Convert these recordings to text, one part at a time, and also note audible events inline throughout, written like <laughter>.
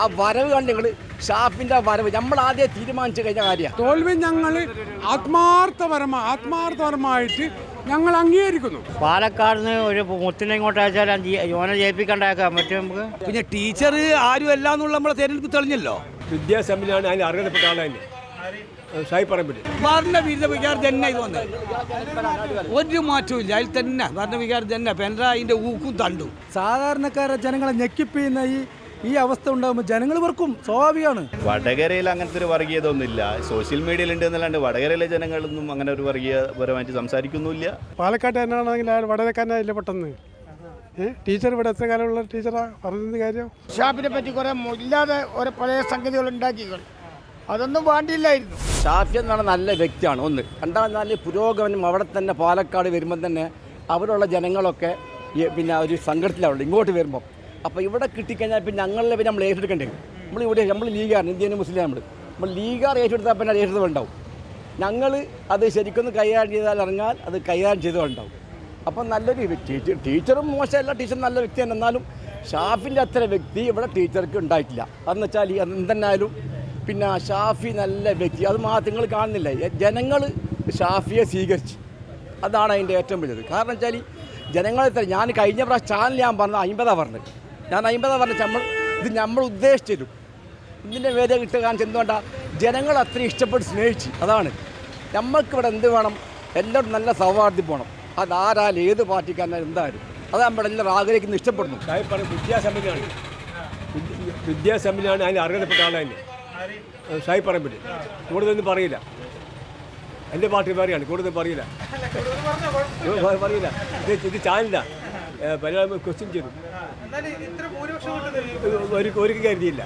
ആ വരവ് കണ്ട് നിങ്ങൾ ഷാഫിന്റെ ആ വരവ് നമ്മൾ ആദ്യം തീരുമാനിച്ചു കഴിഞ്ഞ കാര്യമാണ്. തോൽവി ഞങ്ങൾ ആത്മാർത്ഥപരമായി ആത്മാർത്ഥപരമായിട്ട് ഞങ്ങൾ അംഗീകരിക്കുന്നു. പാലക്കാട് നിന്ന് ഒരു മുത്തിനെ ഇങ്ങോട്ട് അയച്ചാൽ യോനെ ജയിപ്പിക്കണ്ടാക്കാൻ പറ്റും നമുക്ക് പിന്നെ ടീച്ചർ ആരും അല്ല എന്നുള്ള നമ്മളെ തെരഞ്ഞെടുപ്പ് തെളിഞ്ഞല്ലോ. വിദ്യാസമ്പിനാണ് അതിന് അർഹതപ്പെട്ട ആളായി സായി ഷായി പറമ്പിൽ ഭരണവിരുദ്ധ വികാരം തന്നെ ഇത് വന്നത് ഒരു മാറ്റവും ഇല്ല. അതിൽ തന്നെ ഭരണവികാരം തന്നെ. പിണറായിന്റെ ഊക്കും തണ്ടും. സാധാരണക്കാരെ ജനങ്ങളെ ഞെക്കിപ്പിക്കുന്ന ഈ ഈ അവസ്ഥ ഉണ്ടാകുമ്പോൾ ജനങ്ങൾ വെറുക്കും സ്വാഭാവികമാണ്. വടകരയിൽ അങ്ങനത്തെ ഒരു വർഗീയത ഒന്നുമില്ല സോഷ്യൽ മീഡിയയിൽ ഉണ്ട് എന്നല്ലാണ്ട് വടകരയിലെ ജനങ്ങളൊന്നും അങ്ങനെ ഒരു വർഗീയപരമായിട്ട് സംസാരിക്കുന്നുമില്ല. പാലക്കാട്ട് തന്നെയാണെങ്കിൽ അയാൾ വടകരക്കാരനായില്ല പെട്ടെന്ന്? ടീച്ചർ ഇവിടെ എത്ര കാലമുള്ള ടീച്ചറാ? പറഞ്ഞത് കാര്യം? ഷാപ്പിനെ പറ്റി കുറെ ഇല്ലാതെ ഓരോ പഴയ സംഗതികൾ ഉണ്ടാക്കി അതൊന്നും വേണ്ടിയില്ലായിരുന്നു. ഷാഫി എന്ന് പറഞ്ഞാൽ നല്ല വ്യക്തിയാണ് ഒന്ന്. രണ്ടാമത് നല്ല പുരോഗമനം അവിടെ തന്നെ പാലക്കാട് വരുമ്പം തന്നെ അവിടെയുള്ള ജനങ്ങളൊക്കെ പിന്നെ ഒരു സങ്കടത്തിലാവുള്ളൂ ഇങ്ങോട്ട് വരുമ്പോൾ അപ്പോൾ ഇവിടെ കിട്ടിക്കഴിഞ്ഞാൽ പിന്നെ ഞങ്ങളിലെ പിന്നെ നമ്മൾ ഏറ്റെടുക്കേണ്ടി? നമ്മൾ ഇവിടെ നമ്മൾ ലീഗാണ് ഇന്ത്യൻ മുസ്ലിം നമ്മൾ നമ്മൾ ലീഗാർ ഏറ്റെടുത്താൽ പിന്നെ ഏറ്റെടുത്ത് ഉണ്ടാവും ഞങ്ങൾ അത് ശരിക്കൊന്ന് കൈകാര്യം ചെയ്താൽ ഇറങ്ങാൽ അത് കൈകാര്യം ചെയ്തുണ്ടാവും അപ്പം നല്ലൊരു ടീച്ചർ ടീച്ചറും മോശമല്ല ടീച്ചർ നല്ല വ്യക്തിയാണ്. എന്നാലും ഷാഫിന്റെ അത്ര വ്യക്തി ഇവിടെ ടീച്ചർക്ക് ഉണ്ടായിട്ടില്ല. അതെന്ന് വെച്ചാൽ എന്തെന്നായാലും പിന്നെ ഷാഫി നല്ല വ്യക്തി. അത് മാത്രം നിങ്ങൾ കാണുന്നില്ല. ജനങ്ങൾ ഷാഫിയെ സ്വീകരിച്ചു. അതാണ് അതിന്റെ ഏറ്റവും വലുത് കാരണം വെച്ചാൽ ജനങ്ങളെ ഞാൻ കഴിഞ്ഞ പ്രാവശ്യം ചാനൽ ഞാൻ പറഞ്ഞത് അമ്പതാണ് പറഞ്ഞത്. ഞാൻ അമ്പതാ പറഞ്ഞ നമ്മൾ ഇത് നമ്മൾ ഉദ്ദേശിച്ചിരും ഇതിന്റെ വേദന കിട്ടുക കാണിച്ച് എന്തുകൊണ്ടാണ് ജനങ്ങൾ അത്രയും ഇഷ്ടപ്പെട്ട് സ്നേഹിച്ചു. അതാണ്. നമ്മൾക്കിവിടെ എന്ത് വേണം? എല്ലാവരും നല്ല സൗഹാർദ്ദം പോകണം അതാരാലും ഏത് പാർട്ടിക്കാരനാലും എന്തായാലും. അത് നമ്മുടെ എല്ലാവരും ആഗ്രഹിക്കുന്ന ഇഷ്ടപ്പെടുന്നു. ഷായി പറമ്പ് വിദ്യാസമ്പന്നമാണ് വിദ്യ- വിദ്യാസമ്പന്നമാണ് അതിന് അർഹതപ്പെട്ട ആൾ സായി ഷായി പറമ്പിൽ കൂടുതലൊന്നും പറയില്ല. എന്റെ പാർട്ടി പറയാണ് കൂടുതൽ പറയില്ല. പറയില്ല. ഇത് ഇത് ചാനലില്ല പല ക്വസ്റ്റ്യൻ ചെയ്തു. ഒരു ഒരു കരുതിയില്ല.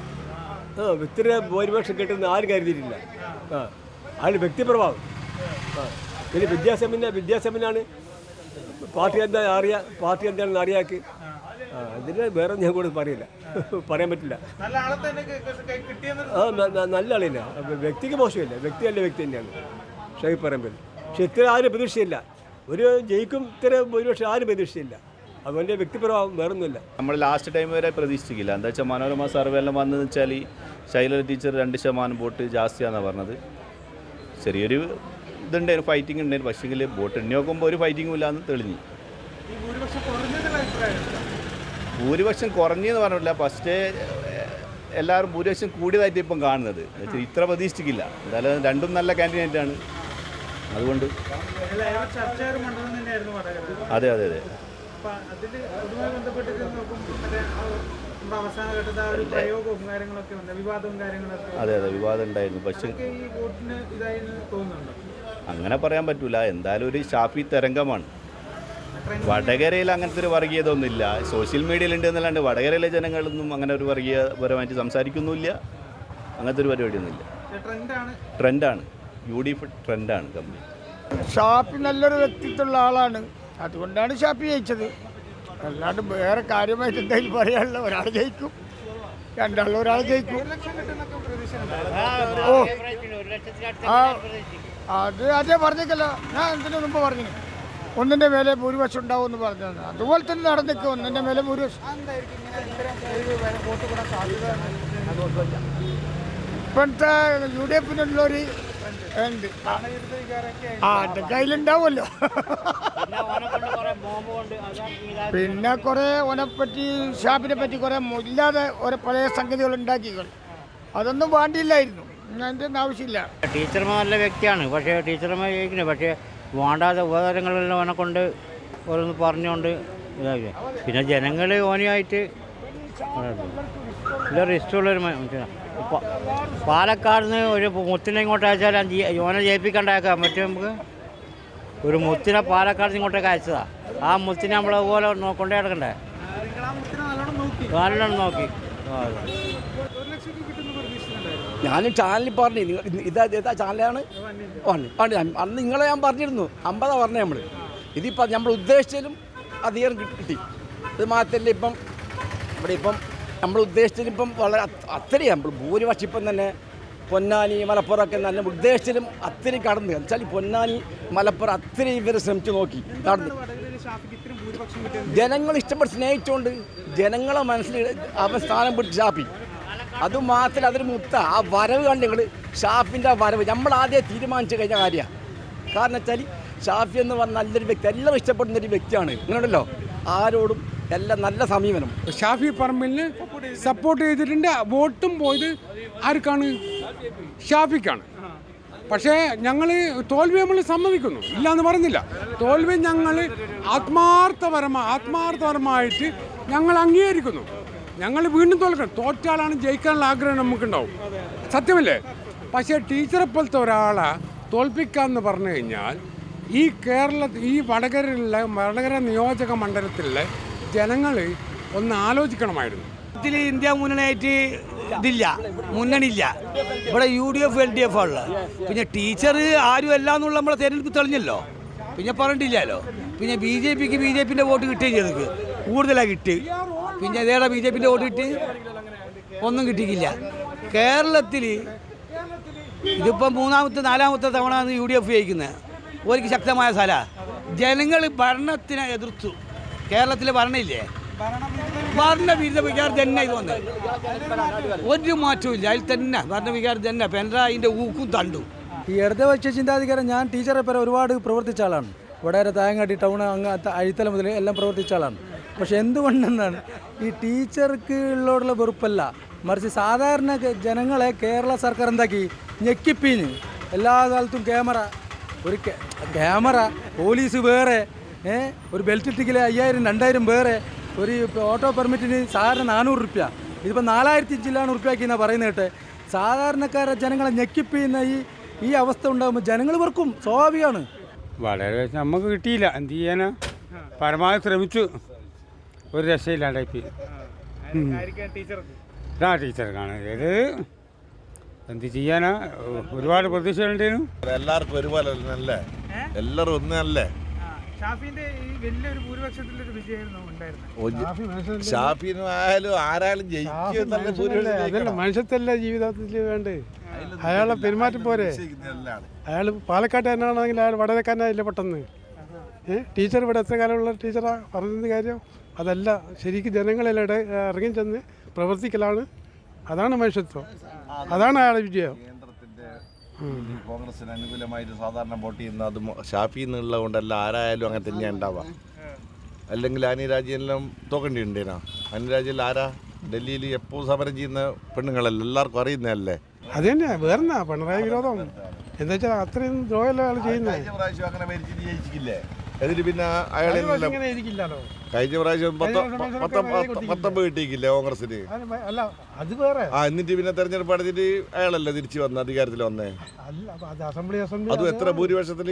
ആ ഇത്ര ഭൂരിപക്ഷം കിട്ടുന്ന ആരും കരുതിയിട്ടില്ല. ആ ആളുടെ വ്യക്തിപ്രഭാവം. ആ പിന്നെ വിദ്യാസമ്പന്ന വിദ്യാസമ്പന്നാണ്. പാർട്ടി എന്താ അറിയാ പാർട്ടി എന്താണെന്ന് അറിയാക്കി. ആ അതിന് വേറെ ഞാൻ കൂടെ പറയില്ല. പറയാൻ പറ്റില്ല. ആ നല്ല ആളില്ല. വ്യക്തിക്ക് മോശമില്ല. വ്യക്തി നല്ല വ്യക്തി തന്നെയാണ്. ഷെയ്ഖ് പറയാൻ പറ്റില്ല. പക്ഷെ ഇത്ര ആരും പ്രതീക്ഷയില്ല ഒരു ജയിക്കും ഇത്ര ഭൂരിപക്ഷം ആരും പ്രതീക്ഷയില്ല അതുകൊണ്ട് വ്യക്തിപരമാവും വേറൊന്നുമില്ല. നമ്മൾ ലാസ്റ്റ് ടൈം വരെ പ്രതീക്ഷിക്കില്ല എന്താ വെച്ചാൽ മനോരമ സർവേ എല്ലാം വന്നതെന്ന് വെച്ചാൽ ശൈലജ ടീച്ചർ രണ്ട് ശതമാനം വോട്ട് ജാസ്തിയാണെന്നാണ് പറഞ്ഞത്. ചെറിയൊരു ഇതുണ്ടായിരുന്നു ഫൈറ്റിംഗ് ഉണ്ടായിരുന്നു. പക്ഷേങ്കിൽ വോട്ട് എണ്ണി നോക്കുമ്പോൾ ഒരു ഫൈറ്റിംഗും ഇല്ലാന്ന് തെളിഞ്ഞു. ഭൂരിപക്ഷം കുറഞ്ഞെന്ന് പറഞ്ഞില്ല ഫസ്റ്റ് എല്ലാവരും ഭൂരിപക്ഷം കൂടിയതായിട്ട് ഇപ്പം കാണുന്നത്. ഇത്ര പ്രതീക്ഷിക്കില്ല എന്തായാലും രണ്ടും നല്ല കാൻഡിഡേറ്റാണ് അതുകൊണ്ട് അതെ അതെ അതെ. അവസാന ഘട്ടത്തിൽ ആ ഒരു പ്രയോഗവും കാര്യങ്ങളൊക്കെ ഉണ്ട് വിവാദവും കാര്യങ്ങളൊക്കെ അതെ അതെ വിവാദം ഉണ്ടായിരുന്നു. പക്ഷേ ഈ വോട്ടിന് ഇതായി തോന്നുന്നുണ്ട്? അങ്ങനെ പറയാൻ പറ്റൂല. എന്തായാലും ഒരു ഷാഫി തരംഗമാണ്. വടകരയിൽ അങ്ങനത്തെ ഒരു വർഗീയത ഒന്നുമില്ല സോഷ്യൽ മീഡിയയിൽ ഉണ്ട് എന്നല്ലാണ്ട് വടകരയിലെ ജനങ്ങളൊന്നും അങ്ങനെ ഒരു വർഗീയപരമായിട്ട് സംസാരിക്കുന്നുമില്ല. അങ്ങനത്തെ ഒരു പരിപാടിയൊന്നുമില്ല. ട്രെൻഡാണ്. ട്രെൻഡാണ്. യു ഡി എഫ് ട്രെൻഡാണ് കമ്പനി. ഷാഫി നല്ലൊരു വ്യക്തിത്വമുള്ള ആളാണ്. അതുകൊണ്ടാണ് ഷാപ്പി ജയിച്ചത്. അല്ലാണ്ട് വേറെ കാര്യമായിട്ട് എന്തെങ്കിലും പറയാനുള്ള ഒരാൾ ജയിക്കും. രണ്ടാൾ ഒരാൾ ജയിക്കും. ഓ ആ അത് അതേ പറഞ്ഞേക്കല്ലോ. ഞാൻ എന്തിനു മുമ്പ് പറഞ്ഞു? ഒന്നിന്റെ മേലെ ഭൂരിപക്ഷം ഉണ്ടാവും എന്ന് പറഞ്ഞത് അതുപോലെ തന്നെ നടന്നിക്കും ഒന്നിന്റെ മേലെ ഭൂരിപക്ഷം. ഇപ്പോഴത്തെ യു ഡി എഫിനുള്ളൊരു ഉണ്ട്. ആ കയ്യിലുണ്ടാവുമല്ലോ. <laughs> പിന്നെ കുറെ ഓനെപ്പറ്റി ഷാപ്പിനെ പറ്റി കുറേ ഇല്ലാതെ ഓരോ പഴയ സംഗതികൾ ഉണ്ടാക്കിക്കൾ അതൊന്നും വേണ്ടിയില്ലായിരുന്നു. അതിന്റെ ആവശ്യമില്ല. ടീച്ചർമാർ നല്ല വ്യക്തിയാണ്. പക്ഷേ ടീച്ചർമാർ ജയിക്കുന്നത് പക്ഷേ വേണ്ടാത്ത ഉപകാരങ്ങളെല്ലാം ഓനെ കൊണ്ട് ഓരോന്ന് പറഞ്ഞുകൊണ്ട് ഇതാവില്ല പിന്നെ ജനങ്ങൾ ഓനുമായിട്ട് എല്ലാവരും റിസ്റ്റുള്ളൊരു മനുഷ്യനാണ് പാലക്കാട് നിന്ന് ഒരു മുത്തിനെ ഇങ്ങോട്ട് അയച്ചാൽ യോനെ ജയിപ്പിക്കണ്ടാക്കാൻ മറ്റേ നമുക്ക് ഒരു മുത്തിനെ പാലക്കാട് ഇങ്ങോട്ടേക്ക് അയച്ചതാ. ആ മുത്തിനെ നമ്മൾ അതുപോലെ കൊണ്ടേ കിടക്കണ്ടേ നല്ലോണം നോക്കി. ഞാനും ചാനലിൽ പറഞ്ഞു. ഇതാ ഇതാ ചാനലാണ് ആണ്? അന്ന് നിങ്ങളെ ഞാൻ പറഞ്ഞിരുന്നു. അമ്പതാ പറഞ്ഞത് നമ്മൾ ഇതിപ്പോൾ നമ്മൾ ഉദ്ദേശിച്ചാലും അധികം കിട്ടി- കിട്ടി. ഇത് മാത്രമല്ല ഇപ്പം ഇവിടെ ഇപ്പം നമ്മൾ ഉദ്ദേശിച്ചതിലും ഇപ്പം വളരെ അത്- അത്രയും നമ്മൾ ഭൂരിപക്ഷം ഇപ്പം തന്നെ പൊന്നാനി മലപ്പുറമൊക്കെ നല്ല ഉദ്ദേശിച്ചതിലും അത്രയും കടന്നു. വെച്ചാൽ ഈ പൊന്നാനി മലപ്പുറം അത്രയും ഇവർ ശ്രമിച്ചു നോക്കി. നടന്നു. ജനങ്ങൾ ഇഷ്ടപ്പെട്ട് സ്നേഹിച്ചുകൊണ്ട് ജനങ്ങളെ മനസ്സിൽ അവൻ സ്ഥാനം പിടിച്ച് അത് അതുമാത്രമല്ല അതൊരു മുത്ത. ആ വരവ് കണ്ട് ഞങ്ങൾ ഷാഫിന്റെ ആ വരവ് നമ്മൾ ആദ്യം തീരുമാനിച്ചു കഴിഞ്ഞ കാര്യമാണ് കാരണം വെച്ചാൽ ഷാഫി എന്ന് പറഞ്ഞ നല്ലൊരു വ്യക്തി എല്ലാം ഇഷ്ടപ്പെടുന്ന ഒരു വ്യക്തിയാണ്. ഇങ്ങനെയുണ്ടല്ലോ? ആരോടും എല്ലാം നല്ല സമീപനം ഷാഫി പറമ്പലിന് സപ്പോർട്ട് ചെയ്തിട്ടുണ്ട്. വോട്ടും പോയത് ആർക്കാണ്? ഷാഫിക്കാണ്. പക്ഷേ ഞങ്ങൾ തോൽവി നമ്മൾ സമ്മതിക്കുന്നു. ഇല്ല എന്ന് പറഞ്ഞില്ല. തോൽവി ഞങ്ങൾ ആത്മാർത്ഥപരമായി ആത്മാർത്ഥപരമായിട്ട് ഞങ്ങൾ അംഗീകരിക്കുന്നു. ഞങ്ങൾ വീണ്ടും തോൽക്കണം. തോറ്റാലാണ് ജയിക്കാനുള്ള ആഗ്രഹം നമുക്കുണ്ടാവും. സത്യമല്ലേ? പക്ഷേ ടീച്ചറെ പോലത്തെ ഒരാളെ തോൽപ്പിക്കാമെന്ന് പറഞ്ഞു കഴിഞ്ഞാൽ ഈ കേരള ഈ വടകരയിലെ വടകര നിയോജക മണ്ഡലത്തിലെ ജനങ്ങൾ ഒന്ന് ആലോചിക്കണമായിരുന്നു. ഇതിൽ ഇന്ത്യ മുന്നണിയായിട്ട് ഇതില്ല മുന്നണിയില്ല. ഇവിടെ U D F L D F ഉള്ളത് പിന്നെ ടീച്ചർ ആരും അല്ല എന്നുള്ള നമ്മളെ തെരഞ്ഞെടുപ്പ് തെളിഞ്ഞല്ലോ. പിന്നെ പറഞ്ഞിട്ടില്ലല്ലോ. പിന്നെ ബി ജെ പിക്ക് ബി ജെ പിന്റെ വോട്ട് കിട്ടുകയും ചെയ്തു കൂടുതലാണ് കിട്ടി. പിന്നെ ഇതേടെ ബി ജെ പിന്റെ വോട്ട് കിട്ടി. ഒന്നും കിട്ടിയില്ല കേരളത്തിൽ ഇതിപ്പം മൂന്നാമത്തെ നാലാമത്തെ തവണ യു ഡി എഫ് ജയിക്കുന്നത് ഒരു ശക്തമായ സ്ഥലമാണ് ജനങ്ങൾ ഭരണത്തിനെ എതിർത്തു. കേരളത്തിലെ ഭരണമില്ലേ ഭരണവിരുദ്ധ വികാരം തന്നെ ഇത് വന്നത് ഒരു മാറ്റവും ഇല്ല. അതിൽ തന്നെ ഭരണവികാരം തന്നെ. പിണറായിന്റെ ഊക്കും തണ്ടും. ഈ വെച്ച ചിന്താധികാരം ഞാൻ ടീച്ചറെ പേരെ ഒരുപാട് പ്രവർത്തിച്ച ആളാണ്. വടകര തായങ്ങാടി ടൗൺ അങ്ങ് അഴിത്തല മുതൽ എല്ലാം പ്രവർത്തിച്ച ആളാണ്. പക്ഷെ എന്തുകൊണ്ടെന്നാണ്? ഈ ടീച്ചർക്ക് ഉള്ളോടുള്ള വെറുപ്പല്ല. മറിച്ച് സാധാരണ ജനങ്ങളെ കേരള സർക്കാർ എന്താക്കി? ഞെക്കിപ്പീന് എല്ലാ കാലത്തും ക്യാമറ. ഒരു ക്യാമറ പോലീസ് വേറെ. ഒരു ബെൽറ്റ് ടിക്കൽ അയ്യായിരം രണ്ടായിരം വേറെ. ഒരു ഓട്ടോ പെർമിറ്റിന് സാധാരണ നാനൂറ് റുപ്യ. ഇതിപ്പോൾ നാലായിരത്തി ചില്ലാണ് ഉറുപ്പ്യാക്കി എന്നാണ് പറയുന്നത് കേട്ടെ. സാധാരണക്കാരെ ജനങ്ങളെ ഞെക്കിപ്പിയുന്ന ഈ ഈ അവസ്ഥ ഉണ്ടാകുമ്പോൾ ജനങ്ങൾ വെറുക്കും. സ്വാഭാവികമാണ്. വളരെ നമുക്ക് കിട്ടിയില്ല. എന്ത് ചെയ്യാനാ? പരമാവധി ശ്രമിച്ചു. ഒരു രക്ഷയില്ലാണ്ടായി ആ ടീച്ചർക്കാണ്. ഇത് എന്ത് ചെയ്യാനാ? ഒരുപാട് പ്രതീക്ഷകളുണ്ടേനു. എല്ലാവർക്കും ഒരുപോലെ അല്ലേ എല്ലാവരും ഒന്നല്ലേ? ഷാഫിന്റെ ഈ വലിയൊരു ഒരു വിജയമായിരുന്നു ഉണ്ടായിരുന്നത്. ഷാഫിനും ആയാലും ആരായാലും ജയിക്കും. എന്നുള്ള ഭൂരിപക്ഷം അതല്ല ജയിക്കണം. മനുഷ്യത്തല്ല ജീവിതത്തിൽ വേണ്ടേ? അയാളെ പെരുമാറ്റം പോരെ. അയാൾ പാലക്കാട്ടുകാരനാണെങ്കിൽ അയാൾ വടകരക്കാരനായില്ല പെട്ടെന്ന്? ഏഹ് ടീച്ചർ ഇവിടെ എത്ര കാലമുള്ള ടീച്ചറാ? പറഞ്ഞത് കാര്യം? അതല്ല ശരിക്കും ജനങ്ങളെല്ലാം ഇട ഇറങ്ങി ചെന്ന് പ്രവർത്തിക്കലാണ്. അതാണ് മനുഷ്യത്വം. അതാണ് അയാളെ വിജയം. കോൺഗ്രസിന് അനുകൂലമായിട്ട് സാധാരണ വോട്ട് ചെയ്യുന്ന അത് ഷാഫി എന്നുള്ളത് കൊണ്ടല്ല ആരായാലും അങ്ങനെ തന്നെയാണ് ഉണ്ടാവുക. അല്ലെങ്കിൽ അനിരാജ്യെല്ലാം തോക്കേണ്ടി ഉണ്ടേനാ അനിരാജ്യയിൽ ആരാ? ഡൽഹിയിൽ എപ്പോൾ സമരം ചെയ്യുന്ന പെണ്ണുങ്ങളല്ല? എല്ലാവർക്കും അറിയുന്നതല്ലേ? അത് തന്നെ. വേറെന്നാ? പിണറായി വിരോധം. എന്താ വെച്ചാൽ അത്രയും ദ്രോഹമല്ല ആൾ ചെയ്യുന്നത്? പ്രാവശ്യം അങ്ങനെ എന്നിട്ട് പിന്നെ അയാളെ കഴിഞ്ഞ പ്രാവശ്യം പത്തൊമ്പത് കിട്ടിയിക്കില്ലേ കോൺഗ്രസിന് അല്ല അത് വേറെ. ആ എന്നിട്ട് പിന്നെ തെരഞ്ഞെടുപ്പ് നടത്തിയിട്ട് അയാളല്ലേ തിരിച്ചു വന്ന അധികാരത്തിൽ വന്നേ? അത് എത്ര ഭൂരിപക്ഷത്തിൽ